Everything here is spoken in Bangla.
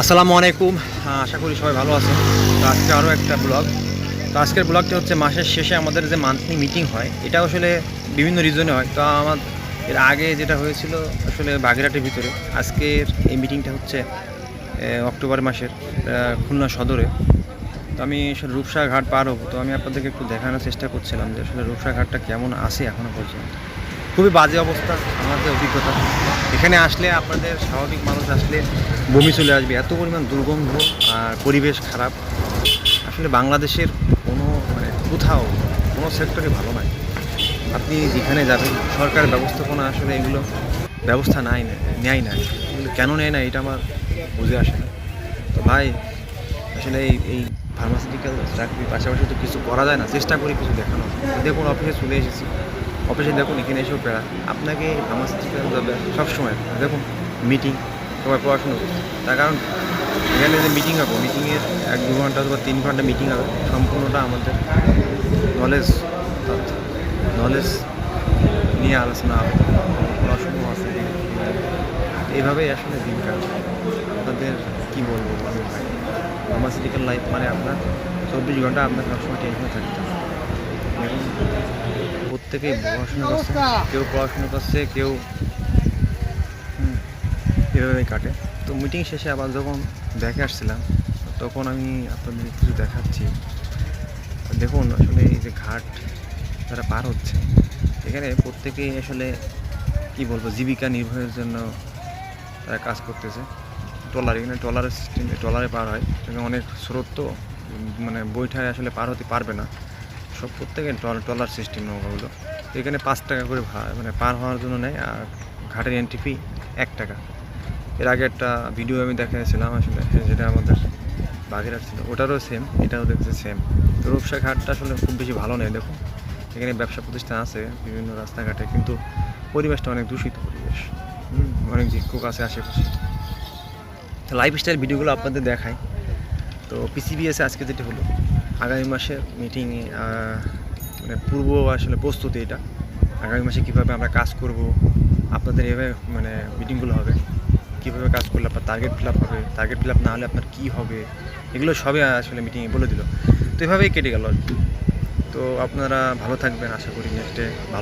আসসালামু আলাইকুম। আশা করি সবাই ভালো আছেন। তো আজকে আরও একটা ব্লগ। তো আজকের ব্লগটা হচ্ছে মাসের শেষে আমাদের যে মান্থলি মিটিং হয়, এটা আসলে বিভিন্ন রিজনে হয়। তো আমার এর আগে যেটা হয়েছিল আসলে বাগেরহাটের ভিতরে, আজকের এই মিটিংটা হচ্ছে অক্টোবর মাসের খুলনা সদরে। তো আমি আসলে রূপসা ঘাট পার হব। তো আমি আপনাদেরকে একটু দেখানোর চেষ্টা করছিলাম যে আসলে রূপসা ঘাটটা কেমন আছে এখনও পর্যন্ত। খুবই বাজে অবস্থা, আমাদের অভিজ্ঞতা। এখানে আসলে আপনাদের স্বাভাবিক মানুষ আসলে বমি চলে আসবে, এত পরিমাণ দুর্গন্ধ আর পরিবেশ খারাপ। আসলে বাংলাদেশের কোনো মানে কোথাও কোনো সেক্টরে ভালো নয় আপনি যেখানে যাবেন, সরকার ব্যবস্থাপনা আসলে এগুলো ব্যবস্থা নাই, নেয় না এগুলো কেন নেয় না এটা আমার বুঝে আসে না। তো ভাই, আসলে এই এই ফার্মাসিউটিক্যাল চাকরির পাশাপাশি তো কিছু করা যায় না, চেষ্টা করি কিছু দেখানো দেখুন অফিসে চলে এসেছি। অফিসে দেখুন, এখানে এসেও প্যারা। আপনাকে আমার যাবে সবসময়। দেখুন মিটিং সবাই পড়াশুনো। করছে তার কারণ, এখানে যে মিটিং হবে মিটিংয়ের এক দু ঘণ্টা অথবা তিন ঘণ্টা মিটিং হবে, সম্পূর্ণটা আমাদের নলেজ নলেজ নিয়ে আলোচনা হবে। পড়াশুনো আছে, এইভাবেই আসলে দিন কাটবে আপনাদের কী বলব ভাই ফার্মাসিউটিক্যাল লাইফ মানে আপনার চব্বিশ ঘণ্টা আপনার সবসময় টেনশনে থাকতে হবে। প্রত্যেকেই পড়াশোনা করছে। কেউ পড়াশোনা করছে, কেউ এভাবেই কাটে। তো মিটিং শেষে আবার যখন দেখে আসছিলাম, তখন আমি আপনাদের কিছু দেখাচ্ছি। দেখুন, আসলে এই যে ঘাট তারা পার হচ্ছে, এখানে প্রত্যেকেই আসলে কি বলব, জীবিকা নির্বাহের জন্য তারা কাজ করতেছে। ট্রলার, এখানে ট্রলারের সিস্টেম ট্রলারে পার হয়। অনেক স্রোত তো মানে বৈঠায় আসলে পার হতে পারবে না। সব প্রত্যেকে ট্রল- ট্রলার সিস্টেম নৌকাগুলো তো এখানে পাঁচ টাকা করে মানে পার হওয়ার জন্য নেয়, আর ঘাটের এন্ট্রি ফি এক টাকা। এর আগে একটা ভিডিও আমি দেখাইছিলাম আসলে, যেটা আমাদের বাগেরহাট ছিল, ওটারও সেম এটাও দেখছে সেম তো রূপসা ঘাটটা আসলে খুব বেশি ভালো নেই দেখুন এখানে ব্যবসা প্রতিষ্ঠান আছে, বিভিন্ন রাস্তাঘাটে, কিন্তু পরিবেশটা অনেক দূষিত পরিবেশ। অনেক ভিক্ষুক আছে আশেপাশে। তো লাইফস্টাইল ভিডিওগুলো আপনাদের দেখায় তো পিসিবিএসে আজকে যেটি হলো আগামী মাসের মিটিংয়ে মানে পূর্ব আসলে প্রস্তুতি এটা। আগামী মাসে কীভাবে আমরা কাজ করব, আপনাদের এভাবে মানে মিটিংগুলো হবে, কীভাবে কাজ করলে আপনার টার্গেট ফিল আপ হবে টার্গেট ফিল না হলে আপনার কী হবে, এগুলো সবই আসলে মিটিংয়ে বলে দিল। তো এভাবেই কেটে গেল আর কি। তো আপনারা ভালো থাকবেন, আশা করি নেক্সটে ভালো